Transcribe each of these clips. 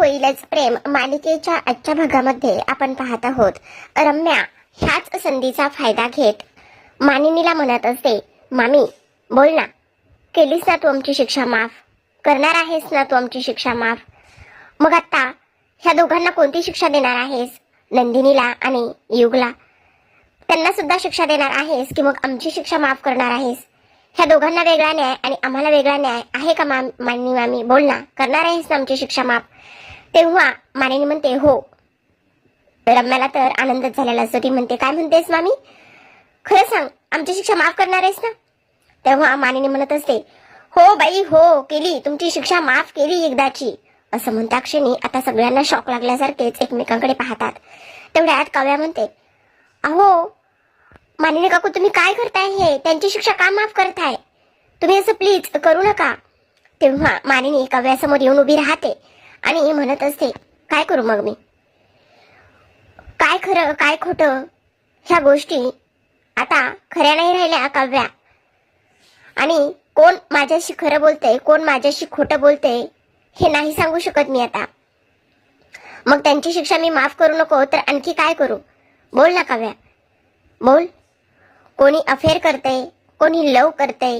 होईलच प्रेम मालिकेच्या आजच्या भागामध्ये आपण पाहत आहोत. रम्या ह्याच संधीचा फायदा घेत मानिनीला म्हणत असते मामी बोल ना. केलीस ना तू आमची शिक्षा माफ? करणार आहेस ना तू आमची शिक्षा माफ? मग आत्ता ह्या दोघांना कोणती शिक्षा देणार आहेस? नंदिनीला आणि युगला? त्यांना सुद्धा शिक्षा देणार आहेस की मग आमची शिक्षा माफ करणार आहेस? ह्या दोघांना वेगळा न्याय आणि आम्हाला वेगळा न्याय आहे का माम मान्य मामी? बोल ना. करणार आहेस ना आमची शिक्षा माफ? तेव्हा मानिनी म्हणते हो. रम्याला तर आनंदच झालेला असतो. ती म्हणते काय म्हणतेस मामी? खरं सांग आमची शिक्षा माफ करणार आहेस ना? तेव्हा मानिनी म्हणत असते हो बाई हो केली. तुमची शिक्षा माफ केली एकदाची. असं म्हणता क्षणी आता सगळ्यांना शॉक लागल्यासारखेच एकमेकांकडे पाहतात. तेवढ्यात काव्या म्हणते अहो मानिनी काकू तुम्ही काय करताय हे? त्यांची शिक्षा का माफ करताय? तुम्ही असं प्लीज करू नका. तेव्हा मानिनी काव्यासमोर येऊन उभी राहते. आणि म्हणत असते काय करू मग मी? काय खरं काय खोटं? ह्या गोष्टी आता खऱ्या नाही राहिल्या काव्या. आणि कोण माझ्याशी खरं बोलते कोण माझ्याशी खोटं बोलते हे नाही सांगू शकत मी आता. मग त्यांची शिक्षा मी माफ करू नको तर आणखी काय करू? बोल ना काव्या. बोल. कोणी अफेअर करते कोणी लव करते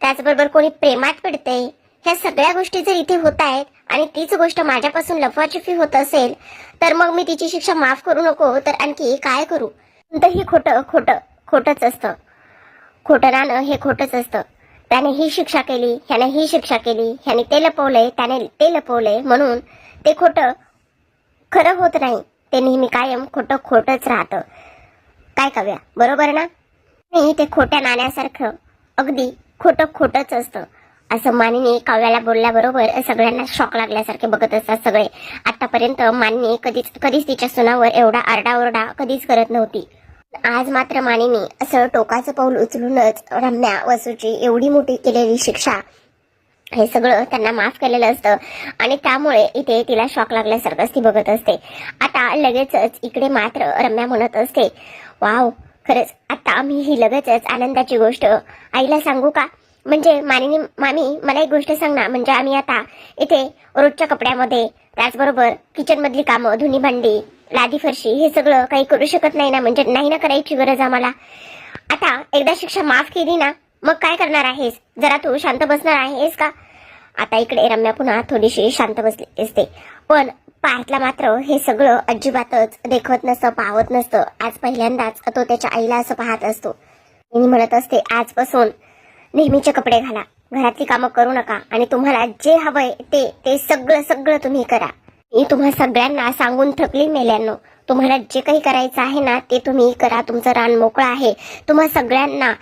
त्याचबरोबर कोणी प्रेमात पडते ह्या सगळ्या गोष्टी जर इथे होत आहेत आणि तीच गोष्ट माझ्यापासून लफवाछुफी होत असेल तर मग मी तिची शिक्षा माफ करू नको तर आणखी काय करू? तर ही खोटं खोटं खोटंच असतं. खोटं नाणं हे खोटंच असतं. त्याने ही शिक्षा केली ह्याने ही शिक्षा केली ह्याने ते लपवलंय त्याने ते लपवलंय म्हणून ते खोटं खरं होत नाही. ते नेहमी कायम खोटं खोटंच राहतं. काय कव्या? बरोबर ना? नाही ते खोट्या नाण्यासारखं अगदी खोटं खोटंच असतं. असं मानिनी काव्याला बोलल्याबरोबर सगळ्यांना शॉक लागल्यासारखे बघत असतात सगळे. आतापर्यंत मानिनी कधीच कधीच तिच्या सुनावर एवढा आरडाओरडा कधीच करत नव्हती. आज मात्र मानिनी असं टोकाचं पाऊल उचलूनच रम्या वसूची एवढी मोठी केलेली शिक्षा हे सगळं त्यांना माफ केलेलं असतं. आणि त्यामुळे इथे तिला शॉक लागल्यासारखंच ती बघत असते. आता लगेचच इकडे मात्र रम्या म्हणत असते वाव खरंच आता आम्ही ही लगेचच आनंदाची गोष्ट आईला सांगू का? म्हणजे मानिनी मामी मला एक गोष्ट सांग ना. म्हणजे आम्ही आता इथे रोजच्या कपड्यामध्ये त्याचबरोबर किचन मधली कामं धुनी भांडी लादी फरशी हे सगळं काही करू शकत नाही ना. म्हणजे नाही ना करायची गरज आम्हाला. आता एकदा शिक्षा माफ केली ना मग काय करणार आहेस? जरा तू शांत बसणार आहेस का? आता इकडे रम्या पुन्हा थोडीशी शांत बसली असते पण पार्थला मात्र हे सगळं अजिबातच देखवत नसतं पाहत नसतं. आज पहिल्यांदाच तो त्याच्या आईला असं पाहत असतो. म्हणत असते आजपासून नेहमीचे कपडे घाला. घरातली कामं करू नका आणि तुम्हाला जे हवंय ते ते सगळं सगळं तुम्ही करा. मी तुम्हा सगळ्यांना सांगून थकली मेल्यांनो. तुम्हाला जे काही करायचं आहे ना ते तुम्ही करा. तुमचं रान मोकळं आहे. तुम्हा सगळ्यांना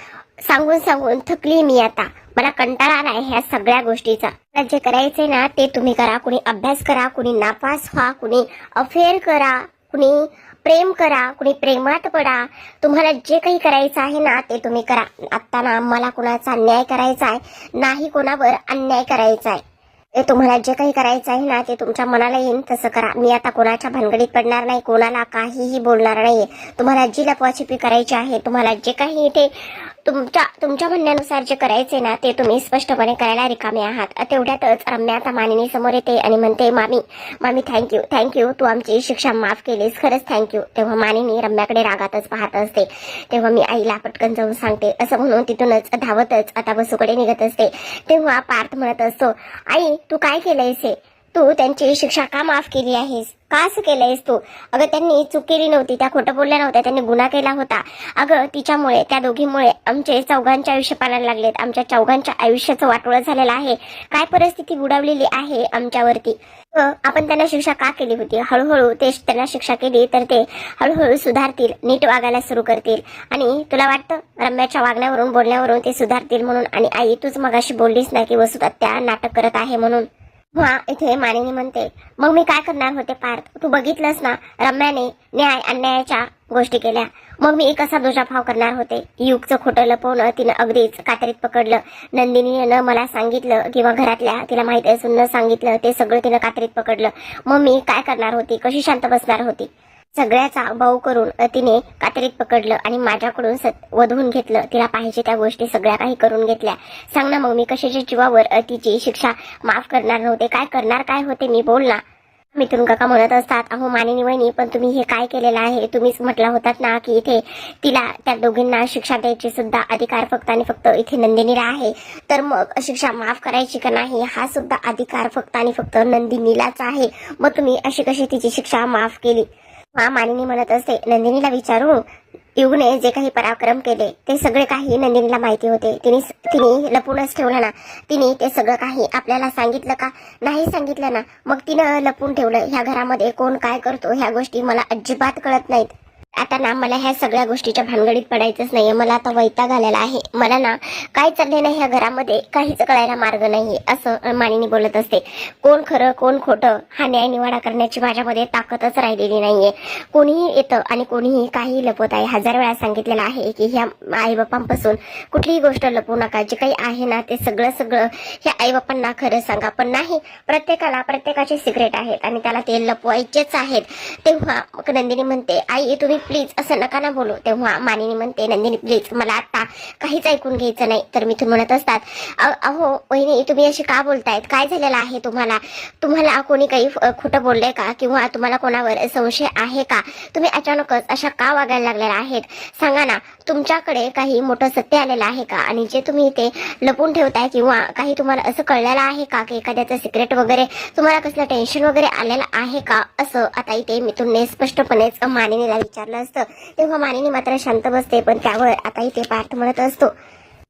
सांगून सांगून थकली मी आता. मला कंटाळा नाही ह्या सगळ्या गोष्टीचा. मला जे करायचंय ना ते तुम्ही करा. कुणी अभ्यास करा कुणी नापास व्हा कुणी अफेअर करा. कुणी प्रेम करा कुणी प्रेमात पडा. तुम्हाला जे काही करायचं आहे ना ते तुम्ही करा. आत्ता ना आम्हाला कुणाचा अन्याय करायचा आहे नाही कोणावर अन्याय करायचा आहे. ते तुम्हाला जे काही करायचं आहे ना ते तुमच्या मनाला येईन तसं करा. मी आता कोणाच्या भानगडीत पडणार नाही कोणाला काहीही बोलणार नाही तुम्हाला जी लपवाछिपी करायची आहे तुम्हाला जे काही इथे तुमच्या तुमच्या म्हणण्यानुसार जे करायचे ना ते तुम्ही स्पष्टपणे करायला रिकामे आहात. तेवढ्यातच रम्या आता मानिनी समोर येते आणि म्हणते मामी मामी थँक्यू थँक्यू तू आमची शिक्षा माफ केलीस. खरंच थँक्यू तेव्हा मानिनी रम्याकडे रागातच पाहत असते. तेव्हा मी आईला पटकन जाऊन सांगते. असं म्हणून तिथूनच धावतच आता बसूकडे निघत असते. तेव्हा पार्थ म्हणत असतो आई तू काय केलंयस? हे तू त्यांची शिक्षा का माफ केली आहेस? का असं केलंयस तू? अगं त्यांनी चूक केली नव्हती त्या खोटं बोलल्या नव्हत्या त्यांनी गुन्हा केला होता. अगं तिच्यामुळे त्या दोघीमुळे आमचे चौघांचे आयुष्य पालायला लागलेत. आमच्या चौघांच्या आयुष्याचं वाटोळं झालेलं आहे. काय परिस्थिती बुडावलेली आहे आमच्यावरती? आपण त्यांना शिक्षा का केली होती? हळूहळू ते त्यांना शिक्षा केली तर ते हळूहळू सुधारतील नीट वागायला सुरू करतील. आणि तुला वाटतं रम्याच्या वागण्यावरून बोलण्यावरून ते सुधारतील म्हणून? आणि आई तूच मगाशी बोललीस ना की वसुदत्त्या नाटक करत आहे म्हणून? हा इथे मानिनी म्हणते मग मी काय करणार होते पार्थ? तू बघितलंस ना रम्याने न्याय अन्यायाच्या गोष्टी केल्या. मग मी कसा दुजाभाव करणार होते? युगचं खोटं लपवणं तिनं अगदीच कात्रीत पकडलं. नंदिनीनं मला सांगितलं किंवा घरातल्या तिला माहिती असून न सांगितलं ते सगळं तिनं कात्रीत पकडलं. मग मी काय करणार होती? कशी शांत बसणार होती? सगळ्याचा भाऊ करून तिने कात्रीत पकडलं आणि माझ्याकडून वधवून घेतलं. तिला पाहिजे त्या गोष्टी सगळ्या काही करून घेतल्या. सांग ना मग मी कशाच्या जीवावर तिची शिक्षा माफ करणार नव्हते? काय करणार काय होते? मी बोल ना. मिथून काका म्हणत असतात अहो मानिनी वहिनी पण तुम्ही हे काय केलेलं आहे? तुम्हीच म्हटला होतात ना की इथे तिला त्या दोघींना शिक्षा द्यायची सुद्धा अधिकार फक्त आणि फक्त इथे नंदिनीला आहे. तर मग शिक्षा माफ करायची का नाही? हा सुद्धा अधिकार फक्त आणि फक्त नंदिनीलाच आहे. मग तुम्ही अशी कशी तिची शिक्षा माफ केली? हा मानिनी म्हणत असते नंदिनीला विचारू युगने जे काही पराक्रम केले ते सगळे काही नंदिनीला माहिती होते. तिने तिने लपूनच ठेवलं ना. तिने ते सगळं काही आपल्याला सांगितलं का? नाही सांगितलं ना. मग तिनं लपून ठेवलं. ह्या घरामध्ये कोण काय करतो ह्या गोष्टी मला अजिबात कळत नाहीत. आता ना मला ह्या सगळ्या गोष्टीच्या भानगडीत पडायचंच नाहीये. मला आता वैताग आलेला आहे. मला ना काय चाललंय ना ह्या घरामध्ये काहीच कळायला मार्ग नाही असं मानिनी बोलत असते. कोण खरं कोण खोटं हा न्याय निवाडा करण्याची माझ्यामध्ये ताकदच राहिलेली नाहीये. कोणीही येतं आणि कोणीही काही लपवत आहे. हजार वेळा सांगितलेलं आहे की ह्या आईबापांपासून कुठलीही गोष्ट लपवू नका. जे काही आहे ना ते सगळं सगळं ह्या आईबापांना खरं सांगा. पण नाही प्रत्येकाला प्रत्येकाचे सिक्रेट आहेत आणि त्याला ते लपवायचेच आहेत. तेव्हा नंदिनी म्हणते आई तुम्ही प्लीज असं नका ना बोलू. तेव्हा मानिनी म्हणते नंदिनी प्लीज मला आता काहीच ऐकून घ्यायचं नाही. तर मी तुम्ही म्हणत असतात अहो वहिनी तुम्ही अशी का बोलतायत? काय झालेलं आहे तुम्हाला? तुम्हाला कोणी काही खोटं बोललंय का? किंवा तुम्हाला कोणावर संशय आहे का? तुम्ही अचानकच अशा का वागायला लागलेल्या आहेत? सांगा ना तुमच्याकडे काही मोठं सत्य आलेलं आहे का? आणि जे तुम्ही ते लपून ठेवताय किंवा काही तुम्हाला असं कळलेलं आहे का? की एखाद्याचं सिक्रेट वगैरे तुम्हाला कसलं टेन्शन वगैरे आलेलं आहे का? असं आता इथे मिथूनने स्पष्टपणेच मानिनीला विचारलं. असतं. तेव्हा मानिनी मात्र शांत बसते पण त्यावर आताही ते पार्थ म्हणत असतो.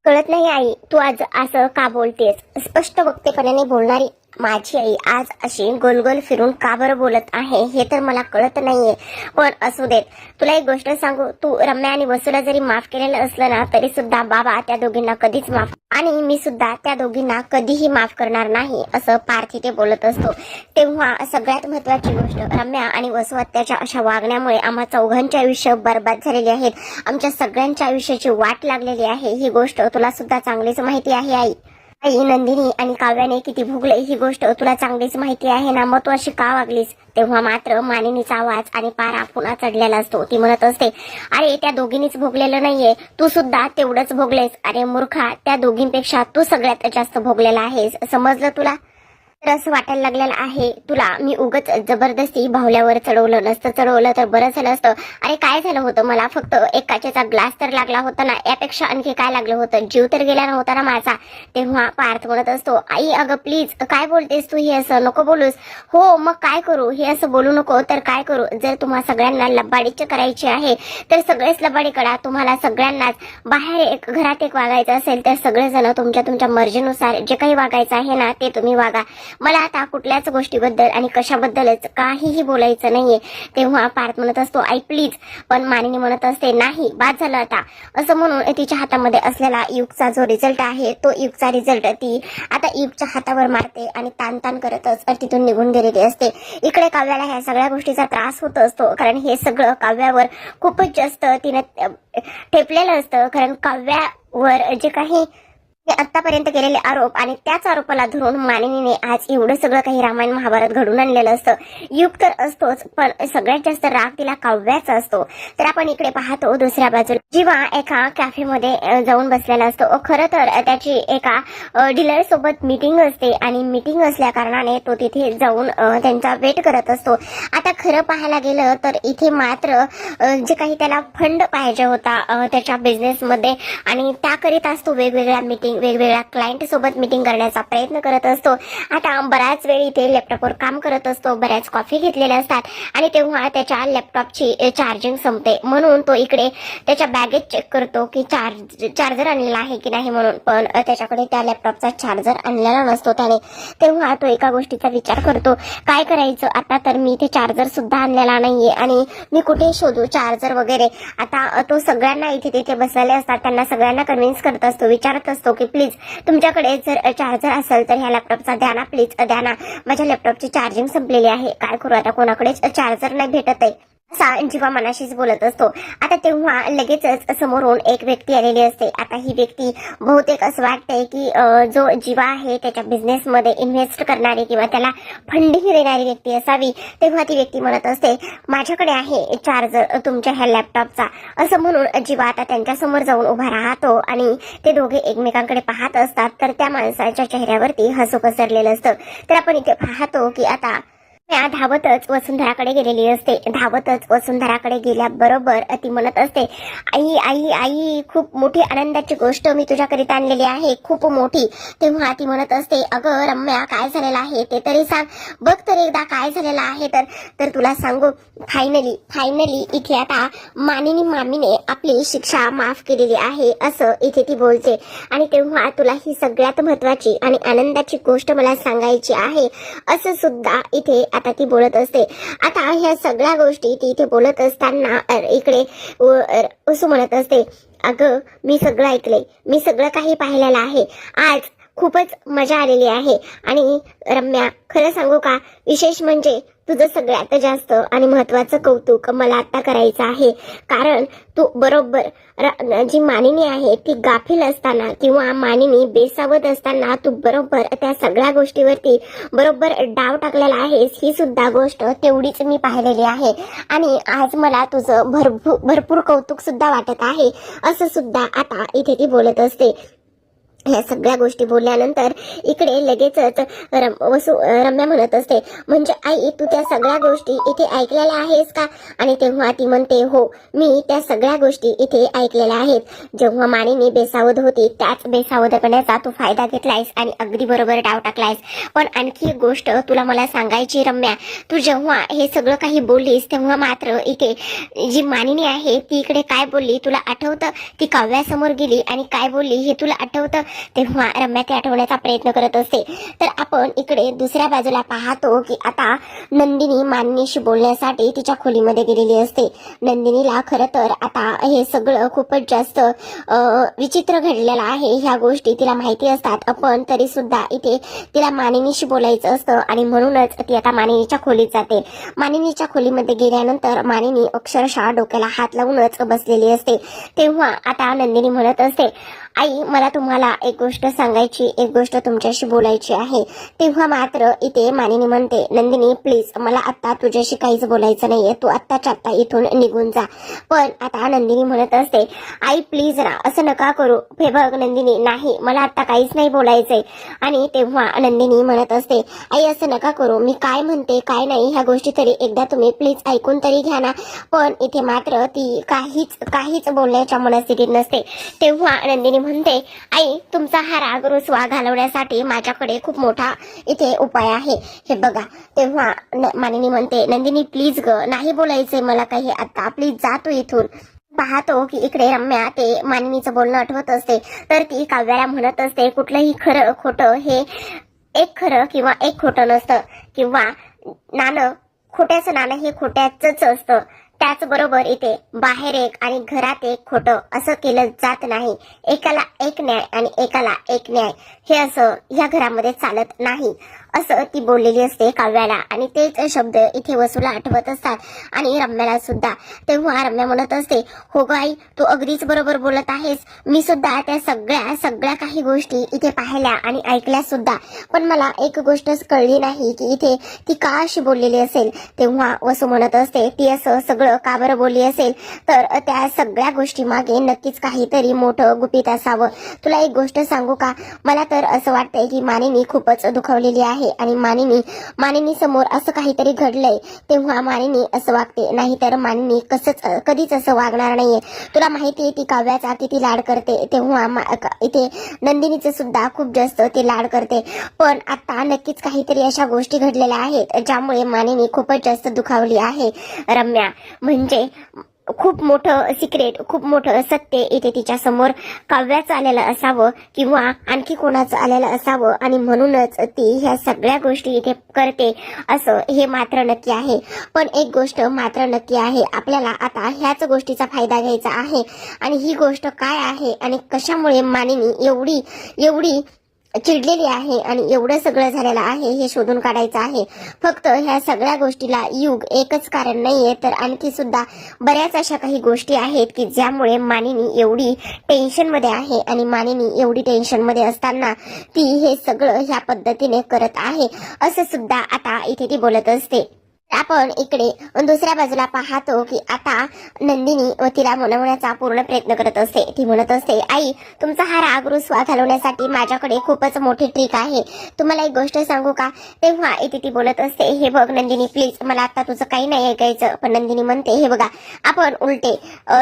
कळत नाही आई तू आज असं का बोलतेस? स्पष्ट वक्तेपणाने बोलणारी माझी आई आज अशी गोलगोल फिरून का बरं बोलत आहे हे तर मला कळत नाहीये. पण असू देत. तुला एक गोष्ट सांगू तू रम्या आणि वसूला जरी माफ केलेलं असलं ना तरी सुद्धा बाबा त्या दोघींना कधीच माफ आणि मी सुद्धा त्या दोघींना कधीही माफ करणार नाही असं पार्थ इथे बोलत असतो. तेव्हा सगळ्यात महत्वाची गोष्ट रम्या आणि वसू हत्याच्या अशा वागण्यामुळे आम्हा चौघांचे आयुष्य बरबाद झालेले आहेत. आमच्या सगळ्यांच्या आयुष्याची वाट लागलेली आहे. ही गोष्ट तुला सुद्धा चांगलीच माहिती आहे आई. आई नंदिनी आणि काव्याने किती भुगले ही गोष्ट. तुला चांगलीच माहिती आहे ना मग तू अशी का वागलीस? तेव्हा मात्र मानिनीचा आवाज आणि पारा पुन्हा चढलेला असतो. ती म्हणत असते अरे त्या दोघींनीच भोगलेलं नाहीये. तू सुद्धा तेवढंच भोगलेस. अरे मूर्खा त्या दोघींपेक्षा तू सगळ्यात जास्त भोगलेला आहेस. समजलं तुला? रस असं वाटायला लागलेलं आहे. तुला मी उगच जबरदस्ती भावल्यावर चढवलं नसतं चढवलं तर बरं झालं असतं अरे काय झालं होतं मला? फक्त एक काचेचा ग्लास तर लागला होता ना यापेक्षा आणखी काय लागलं होतं? जीव तर गेला नव्हता ना माझा. तेव्हा पार्थ म्हणत असतो आई अगं प्लीज काय बोलतेस तू? हे असं नको बोलूस. हो मग काय करू? हे असं बोलू नको तर काय करू? जर तुम्हा सगळ्यांना लबाडीच करायची आहे तर सगळेच लबाडी करा. तुम्हाला सगळ्यांनाच बाहेर एक घरात एक वागायचं असेल तर सगळेजण तुमच्या तुमच्या मर्जीनुसार जे काही वागायचं आहे ना ते तुम्ही वागा. मला आता कुठल्याच गोष्टीबद्दल आणि कशाबद्दलच काहीही बोलायचं नाहीये. तेव्हा पार्थ म्हणत असतो आई प्लीज पण मानिनी म्हणत असते नाही बाद झालं आता. असं म्हणून तिच्या हातामध्ये असलेला युगचा जो रिझल्ट आहे तो युगचा रिझल्ट ती आता युगच्या हातावर मारते आणि ताण ताण करतच तिथून निघून गेलेली असते. इकडे काव्याला ह्या सगळ्या गोष्टीचा त्रास होत असतो कारण हे सगळं काव्यावर खूपच जास्त तिने ठेपलेलं असतं. कारण काव्यावर जे काही ते आतापर्यंत केलेले आरोप आणि त्याच आरोपाला धरून मानवीने आज एवढं सगळं काही रामायण महाभारत घडून आणलेलं असतं. युग तर असतोच पण सगळ्यात जास्त राग तिला काव्याचा असतो. तर आपण इकडे पाहतो दुसऱ्या बाजूला. जीवा एका कॅफेमध्ये जाऊन बसलेला असतो. खरं तर त्याची एका डीलर सोबत मीटिंग असते आणि मीटिंग असल्या कारणाने तो तिथे जाऊन त्यांचा वेट करत असतो. आता खरं पाहायला गेलं तर इथे मात्र जे काही त्याला फंड पाहिजे होता त्याच्या बिझनेसमध्ये आणि त्याकरिताच तो वेगवेगळ्या मीटिंग वेगवेगळ्या क्लायंट सोबत मीटिंग करण्याचा प्रयत्न करत असतो. आता बऱ्याच वेळ इथे लॅपटॉपवर काम करत असतो. बऱ्याच कॉफी घेतलेल्या असतात. आणि तेव्हा त्याच्या लॅपटॉपची चार्जिंग संपते. म्हणून तो इकडे त्याच्या बॅगेत चेक करतो की चार्ज चार्जर आणलेला आहे की नाही म्हणून. पण त्याच्याकडे त्या लॅपटॉपचा चार्जर आणलेला नसतो त्याने. तेव्हा तो एका गोष्टीचा विचार करतो. काय करायचं? आता तर मी इथे चार्जर सुद्धा आणलेला नाहीये. आणि मी कुठे शोधू चार्जर वगैरे? आता तो सगळ्यांना इथे तिथे बसलेले असतात. त्यांना सगळ्यांना कन्व्हिन्स करत असतो विचारत असतो की प्लीज तुमच्याकडे जर चार्जर असेल तर ह्या लॅपटॉपचा द्या ना प्लीज द्या ना. माझ्या लॅपटॉपची चार्जिंग संपलेली आहे. काय करू आता? कोणाकडेच चार्जर नाही भेटत आहे जेव्हा मनाशीच बोलत असतो आता तेव्हा लगेचच समोरून एक व्यक्ती आलेली असते. आता ही व्यक्ती बहुतेक असं वाटतंय की जो जीवा आहे त्याच्या बिझनेसमध्ये इन्व्हेस्ट करणारी किंवा त्याला फंडिंग देणारी व्यक्ती असावी तेव्हा ती व्यक्ती म्हणत असते माझ्याकडे आहे चार्जर तुमच्या ह्या लॅपटॉपचा असं म्हणून जीवा आता त्यांच्यासमोर जाऊन उभा राहतो आणि ते दोघे एकमेकांकडे पाहत असतात. तर त्या माणसाच्या चेहऱ्यावरती हसू पसरलेलं असतं. तर आपण इथे पाहतो की आता धावतच वसुंधराकडे गेलेली असते. धावतच वसुंधराकडे गेल्याबरोबर ती म्हणत असते आई आई आई खूप मोठी आनंदाची गोष्ट मी तुझ्याकरिता आणलेली आहे खूप मोठी. तेव्हा ती म्हणत असते अगं रम्या काय झालेलं आहे ते तरी सांग. बघ तर एकदा काय झालेलं आहे तर तर तुला सांगू. फायनली फायनली इथे आता मानिनी मामीने आपली शिक्षा माफ केलेली आहे असं इथे ती बोलते. आणि तेव्हा तुला ही सगळ्यात महत्वाची आणि आनंदाची गोष्ट मला सांगायची आहे असं सुद्धा इथे आता ती बोलत असते. आता ह्या सगळ्या गोष्टी ती इथे बोलत असताना इकडे असू असं म्हणत असते. अगं मी सगळं ऐकले मी सगळं काही पाहिलेलं आहे. आज खूपच मजा आलेली आहे. आणि रम्या खरं सांगू का? विशेष म्हणजे तुझं सगळ्यात जास्त आणि महत्वाचं कौतुक मला आता करायचं आहे. कारण तू बरोबर जी मानिनी आहे ती गाफील असताना किंवा मानिनी बेसावत असताना तू बरोबर त्या सगळ्या गोष्टीवरती बरोबर डाव टाकलेला आहेस ही सुद्धा गोष्ट तेवढीच मी पाहिलेली आहे. आणि आज मला तुझं भरपूर भरपूर कौतुक सुद्धा वाटत आहे. असं सुद्धा आता इथे ती बोलत असते. ह्या सगळ्या गोष्टी बोलल्यानंतर इकडे लगेचच रम, वसु रम्या म्हणत असते म्हणजे आई तू त्या सगळ्या गोष्टी इथे ऐकलेल्या आहेस का? आणि तेव्हा ती म्हणते हो मी त्या सगळ्या गोष्टी इथे ऐकलेल्या आहेत. जेव्हा मानिनी बेसावध होती त्याच बेसावधपणाचा तू फायदा घेतलायस आणि अगदी बरोबर डाव टाकलायस. पण आणखी एक गोष्ट तुला मला सांगायची रम्या. तू जेव्हा हे सगळं काही बोललीस तेव्हा मात्र इथे जी मानिनी आहे ती इकडे काय बोलली तुला आठवतं? ती काव्यासमोर गेली आणि काय बोलली हे तुला आठवतं? तेव्हा रम्या ते आठवण्याचा प्रयत्न करत असते. तर आपण इकडे दुसऱ्या बाजूला पाहतो की आता नंदिनी मानिनीशी बोलण्यासाठी तिच्या खोलीमध्ये गेलेली असते. नंदिनीला खरं तर आता हे सगळं खूपच जास्त विचित्र घडलेलं आहे. ह्या गोष्टी तिला माहिती असतात. पण तरी सुद्धा इथे तिला मानिनीशी बोलायचं असतं आणि म्हणूनच ती आता मानिनीच्या खोलीत जाते. मानिनीच्या खोलीमध्ये गेल्यानंतर मानिनी अक्षरशः डोक्याला हात लावूनच बसलेली असते. तेव्हा आता नंदिनी म्हणत असते आई मला तुम्हाला एक गोष्ट सांगायची एक गोष्ट तुमच्याशी बोलायची आहे. तेव्हा मात्र इथे मानिनी म्हणते नंदिनी प्लीज मला आत्ता तुझ्याशी काहीच बोलायचं नाहीये. तू आत्ताच्या आत्ता इथून निघून जा. पण आता नंदिनी म्हणत असते आई प्लीज ना असं नका करू. हे बघ नंदिनी नाही मला आत्ता काहीच नाही बोलायचंय. आणि तेव्हा नंदिनी म्हणत असते आई असं नका करू. मी काय म्हणते काय नाही ह्या गोष्टी तरी एकदा तुम्ही प्लीज ऐकून तरी घ्या ना. पण इथे मात्र ती काहीच काहीच बोलण्याच्या मनस्थितीत नसते. तेव्हा नंदिनी म्हणते आई तुमचा हा राग रुसवा घालवण्यासाठी माझ्याकडे खूप मोठा इथे उपाय आहे. हे बघा. तेव्हा मानिनी म्हणते नंदिनी प्लीज ग नाही बोलायचंय मला काही आता. प्लीज जातो इथून. पाहतो की इकडे रम्या ते मानिनीचं बोलणं आठवत असते. तर ती काव्याला म्हणत असते कुठलंही खरं खोटं हे एक खरं किंवा एक खोटं नसतं. किंवा नाणं खोट्याचं नाणं हे खोट्याच असतं. त्याचबरोबर इथे बाहेर एक आणि घरात एक खोटं असं केलं जात नाही. एकाला एक न्याय आणि एकाला एक न्याय. हे असं या घरामध्ये चालत नाही. असं ती बोललेली असते काव्याला. आणि तेच शब्द इथे वसूला आठवत असतात. आणि रम्याला सुद्धा. तेव्हा रम्या म्हणत असते हो ग आई तू अगदीच बरोबर बोलत आहेस. मी सुद्धा त्या सगळ्या सगळ्या काही गोष्टी इथे पाहिल्या आणि ऐकल्या सुद्धा. पण मला एक गोष्टच कळली नाही की इथे ती का अशी बोललेली असेल. तेव्हा वसू म्हणत असते ती असं सगळं का बरं बोलली असेल? तर त्या सगळ्या गोष्टी मागे नक्कीच काहीतरी मोठं गुपित असावं. तुला एक गोष्ट सांगू का? मला तर असं वाटतंय की मानेनी खूपच दुखवलेली आहे. आणि मानिनी मानिनी समोर असं काहीतरी घडलंय तेव्हा मानिनी असं वागते. नाहीतर मानिनी कसंच कधीच असं वागणार नाहीये. तुला माहिती आहे ती काव्याचा किती लाड करते. तेव्हा इथे नंदिनीचे सुद्धा खूप जास्त ती लाड करते. पण आता नक्कीच काहीतरी अशा गोष्टी घडलेल्या आहेत ज्यामुळे मानिनी खूपच जास्त दुखावली आहे. रम्या म्हणजे खूप मोठं सिक्रेट खूप मोठं सत्य इथे तिच्या समोर काव्याचं आलेलं असावं किंवा आणखी कोणाचं आलेलं असावं आणि म्हणूनच ती ह्या सगळ्या गोष्टी इथे करते असं हे मात्र नक्की आहे. पण एक गोष्ट मात्र नक्की आहे आपल्याला आता ह्याच गोष्टीचा फायदा घ्यायचा आहे. आणि ही गोष्ट काय आहे आणि कशामुळे मानिनी एवढी एवढी चिडलेली आहे आणि एवढं सगळं झालेलं आहे हे शोधून काढायचं आहे. फक्त ह्या सगळ्या गोष्टीला युग एकच कारण नाहीये तर आणखी सुद्धा बऱ्याच अशा काही गोष्टी आहेत की ज्यामुळे मानिनी एवढी टेन्शनमध्ये आहे आणि मानिनी एवढी टेन्शनमध्ये असताना ती हे सगळं ह्या पद्धतीने करत आहे असं सुद्धा आता इथे ती बोलत असते. आपण इकडे दुसऱ्या बाजूला पाहतो की आता नंदिनी व तिला मनवण्याचा पूर्ण प्रयत्न करत असते. ती म्हणत असते आई तुमचा हा राग रुसवा घालवण्यासाठी माझ्याकडे खूपच मोठी ट्रिक आहे. तुम्हाला एक गोष्ट सांगू का? तेव्हा इथे ती बोलत असते हे बघ नंदिनी प्लीज मला आता तुझं काही नाही ऐकायचं. पण नंदिनी म्हणते हे बघा आपण उलटे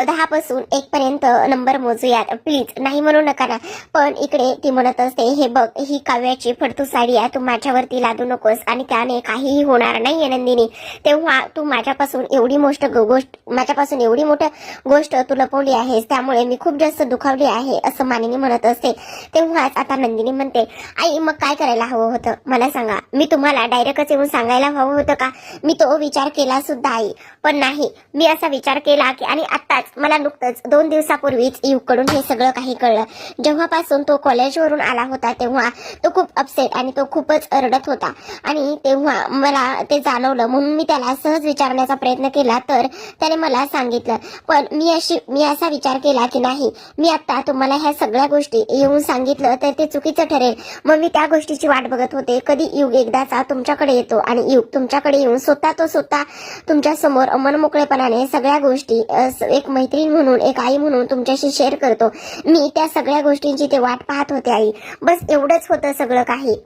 दहा पासून एक पर्यंत नंबर मोजूयात. प्लीज नाही म्हणू नका ना. पण इकडे ती म्हणत असते हे बघ ही काव्याची फडतू साडी आहे. तू माझ्यावरती लादू नकोस आणि त्याने काहीही होणार नाहीये नंदिनी. तेव्हा तू माझ्यापासून एवढी मोठ गोष्ट माझ्यापासून एवढी मोठं गोष्ट तू लपवली आहेस त्यामुळे मी खूप जास्त दुखावली आहे असं मानिनी म्हणत असते. तेव्हाच आता नंदिनी म्हणते आई मग काय करायला हवं होतं? मला सांगा मी तुम्हाला डायरेक्टच येऊन सांगायला हवं होतं का? मी तो विचार केला सुद्धा आई. पण नाही मी असा विचार केला की आणि आत्ताच मला नुकतंच दोन दिवसापूर्वीच कडून हे सगळं काही कळलं. जेव्हापासून तो कॉलेजवरून आला होता तेव्हा तो खूप अपसेट आणि तो खूपच रडत होता. आणि तेव्हा मला ते जाणवलं म्हणून मी त्याला सहज विचारण्याचा प्रयत्न केला तर त्याने मला सांगितलं पण मी अशी मी असा विचार केला की नाही मी आता तुम्हाला ह्या सगळ्या गोष्टी येऊन सांगितलं तर ते चुकीचं ठरेल. मग मी त्या गोष्टीची वाट बघत होते. कधी युग एकदाचा तुमच्याकडे येतो आणि युग तुमच्याकडे येऊन स्वतः तो स्वतः तुमच्यासमोर मनमोकळेपणाने सगळ्या गोष्टी एक मैत्रीण म्हणून एक आई म्हणून तुमच्याशी शेअर करतो. मी त्या सगळ्या गोष्टींची ते वाट पाहत होते आई. बस एवढंच होतं सगळं काही.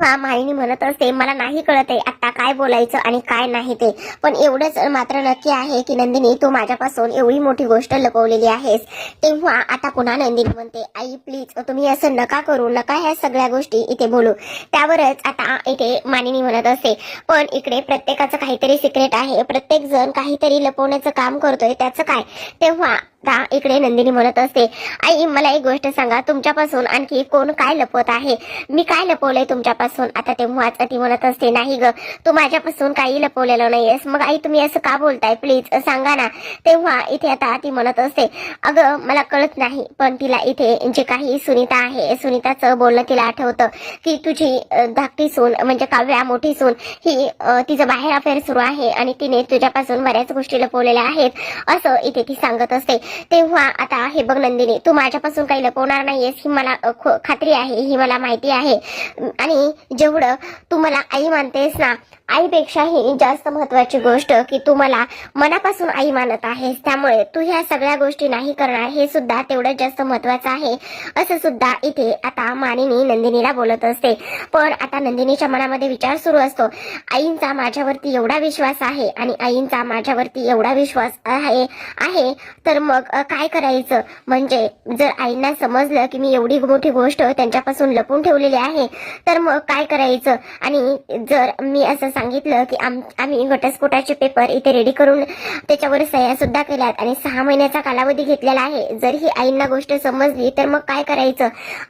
हा माईनी म्हणत असते मला नाही कळत आहे आता काय बोलायचं आणि काय नाही ते. पण एवढंच मात्र नक्की आहे की नंदिनी तू माझ्यापासून एवढी मोठी गोष्ट लपवलेली आहेस. तेव्हा आता पुन्हा नंदिनी म्हणते आई प्लीज तुम्ही असं नका करू नका ह्या सगळ्या गोष्टी इथे बोलू. त्यावरच आता इथे मानिनी म्हणत असते पण इकडे प्रत्येकाचं काहीतरी सिक्रेट आहे. प्रत्येक जण काहीतरी लपवण्याचं काम करतोय त्याचं काय? तेव्हा आता इकडे नंदिनी म्हणत असते आई मला एक गोष्ट सांगा. तुमच्यापासून आणखी कोण काय लपवत आहे? मी काय लपवलंय तुमच्यापासून? आता तेव्हाच ती म्हणत असते नाही ग तू माझ्यापासून काही लपवलेलं नाहीयेस. मग आई तुम्ही असं का बोलताय? प्लीज सांगा ना. तेव्हा इथे आता ती म्हणत असते अगं मला कळत नाही पण तिला इथे जे काही सुनीता आहे सुनीताचं बोलणं तिला आठवतं की तुझी धाकटी सून म्हणजे काव्या मोठी सून ही तिचं बाहेर अफेअर सुरू आहे आणि तिने तुझ्यापासून बऱ्याच गोष्टी लपवलेल्या आहेत. असं इथे ती सांगत असते. तेव्हा आता हे बघ नंदिनी तू माझ्यापासून काही लपवणार नाहीयेस ही मला खो- खात्री आहे ही मला माहिती आहे. आणि जेवढं तू मला आई मानतेस ना आईपेक्षाही जास्त महत्वाची गोष्ट की तू मला मनापासून आई मानत आहेस. त्यामुळे तू ह्या सगळ्या गोष्टी नाही करणार हे सुद्धा तेवढंच जास्त महत्वाचं आहे असं सुद्धा इथे आता मानिनी नंदिनीला बोलत असते. पण आता नंदिनीच्या मनामध्ये विचार सुरू असतो. आईंचा माझ्यावरती एवढा विश्वास आहे आणि आईंचा माझ्यावरती एवढा विश्वास आहे आहे तर मग काय करायचं? म्हणजे जर आईंना समजलं की मी एवढी मोठी गोष्ट त्यांच्यापासून लपून ठेवलेली आहे तर मग काय करायचं? आणि जर मी असं सांगितलं की आम आम्ही घटस्फोटाचे पेपर इथे रेडी करून त्याच्यावर सह्या सुद्धा केल्यात आणि सहा महिन्याचा कालावधी घेतलेला आहे जर ही आईंना गोष्ट समजली तर मग काय करायचं?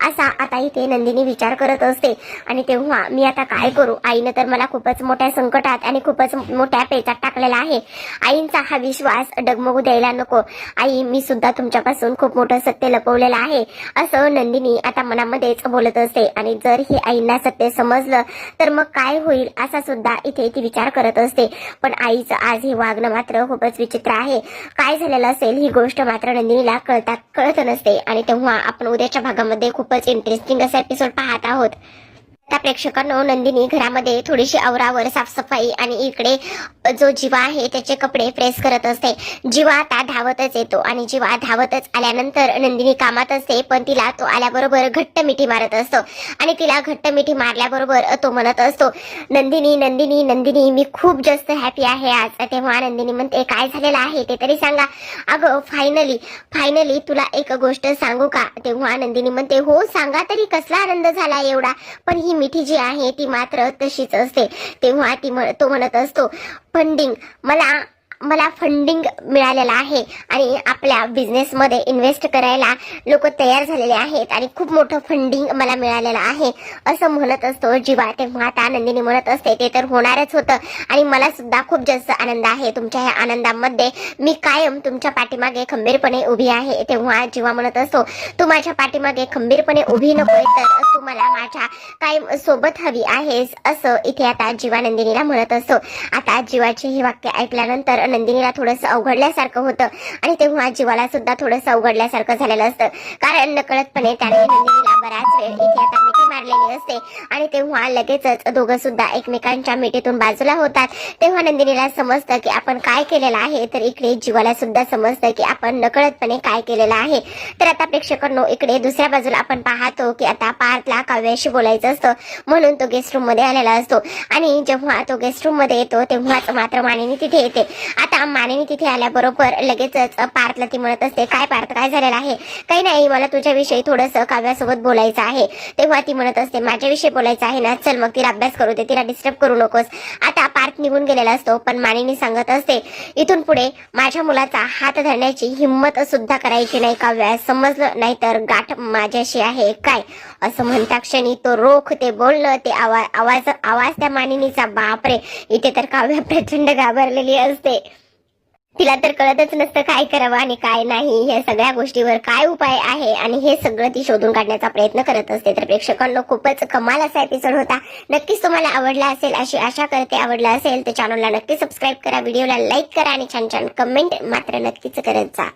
असा आता इथे नंदिनी विचार करत असते. आणि तेव्हा मी आता काय करू? आईनं तर मला खूपच मोठ्या संकटात आणि खूपच मोठ्या पेचात टाकलेला आहे. आईंचा हा विश्वास डगमगू द्यायला नको. आई मी सुद्धा तुमच्यापासून खूप मोठं सत्य लपवलेलं आहे असं नंदिनी आता मनामध्येच बोलत असते. आणि जर हे आईंना सत्य समजलं तर मग काय होईल असा सुद्धा इथे ती विचार करत असते. पण आईचं आज हे वागणं मात्र खूपच विचित्र आहे. काय झालेलं असेल ही गोष्ट मात्र नंदिनीला कळता कळत नसते. आणि तेव्हा आपण उद्याच्या भागामध्ये खूपच इंटरेस्टिंग असा एपिसोड पाहत आहोत. आता प्रेक्षकांनो नंदिनी घरामध्ये थोडीशी आवरावर साफसफाई आणि इकडे जो जीवा आहे त्याचे कपडे प्रेस करत असते. जीवा आता धावतच येतो आणि जीवा धावतच आल्यानंतर नंदिनी कामात असते पण तिला तो आल्याबरोबर घट्ट मिठी मारत असतो आणि तिला घट्ट मिठी मारल्याबरोबर तो म्हणत असतो नंदिनी नंदिनी नंदिनी मी खूप जास्त हॅपी आहे आज. तेव्हा नंदिनी म्हणते काय झालेलं आहे? ते तरी सांगा. अगं फायनली फायनली तुला एक गोष्ट सांगू का? तेव्हा नंदिनी म्हणते हो सांगा तरी कसला आनंद झाला एवढा? पण ही मिठी जी आहे ती मात्र तशीच असते. तेव्हा ती म्हण- तो म्हणत असतो फंडिंग मला मला फंडिंग मिळालेलं आहे आणि आपल्या बिझनेसमध्ये इन्व्हेस्ट करायला लोक तयार झालेले आहेत आणि खूप मोठं फंडिंग मला मिळालेलं आहे. असं म्हणत असतो जीवा तेव्हा आता नंदिनी म्हणत असते ते तर होणारच होतं. आणि मला सुद्धा खूप जास्त आनंद आहे. तुमच्या ह्या आनंदामध्ये मी कायम तुमच्या पाठीमागे खंबीरपणे उभी आहे. तेव्हा जीवा म्हणत असतो तू माझ्या पाठीमागे खंबीरपणे उभी नकोय तर तू मला माझ्या कायम सोबत हवी आहेस. असं इथे आता जीवा नंदिनीला म्हणत असतो. आता जीवाचे हे वाक्य ऐकल्यानंतर नंदिनीला थोडंसं अवघडल्यासारखं होतं. आणि तेव्हा जीवाला सुद्धा थोडंसं अवघडल्यासारखं झालेलं असतं. कारण नकळतपणे त्याने नंदिनीला बराच वेळ इथे आता मिठी मारलेली असते. आणि तेव्हा लगेचच दोघं सुद्धा एकमेकांच्या मिठीतून बाजूला होतात. तेव्हा नंदिनीला समजतं की आपण काय केलेलं आहे तर इकडे जीवाला सुद्धा समजतं की आपण नकळतपणे काय केलेलं आहे. तर आता प्रेक्षकांनो इकडे दुसऱ्या बाजूला आपण पाहतो की आता पार्थला काव्याशी बोलायचं असतं. म्हणून तो गेस्ट रूममध्ये आलेला असतो. आणि जेव्हा तो गेस्ट रूममध्ये येतो तेव्हाच मात्र मानिनी तिथे येते. आता मानवी तिथे आल्याबरोबर लगेचच पार्थला ती म्हणत असते काय पार्थ काय झालेलं आहे? काही नाही मला तुझ्याविषयी थोडंसं काव्यासोबत बोलायचं आहे. तेव्हा ती म्हणत असते माझ्याविषयी बोलायचं आहे ना? चल मग तिला अभ्यास करू दे तिला डिस्टर्ब करू नकोस. आता पार्थ निघून गेलेला असतो पण मानिनी सांगत असते इथून पुढे माझ्या मुलाचा हात धरण्याची हिंमत सुद्धा करायची नाही काव्या समजलं नाही तर गाठ माझ्याशी आहे काय? असं म्हणता क्षणी तो रोख ते बोलणं ते आवाज आवाज आवाज त्या मानिनीचा बापरे! इथे तर काव्य प्रचंड घाबरलेली असते. तिला तर कळतच नसतं काय करावं आणि काय नाही. या सगळ्या गोष्टीवर काय उपाय आहे? आणि हे सगळं ती शोधून काढण्याचा प्रयत्न करत असते. तर प्रेक्षकांना खूपच कमाल असा एपिसोड होता. नक्कीच तुम्हाला आवडला असेल अशी आशा करते आवडला असेल तर चॅनलला नक्की सबस्क्राईब करा व्हिडिओला लाईक करा आणि छान छान कमेंट मात्र नक्कीच करत जा.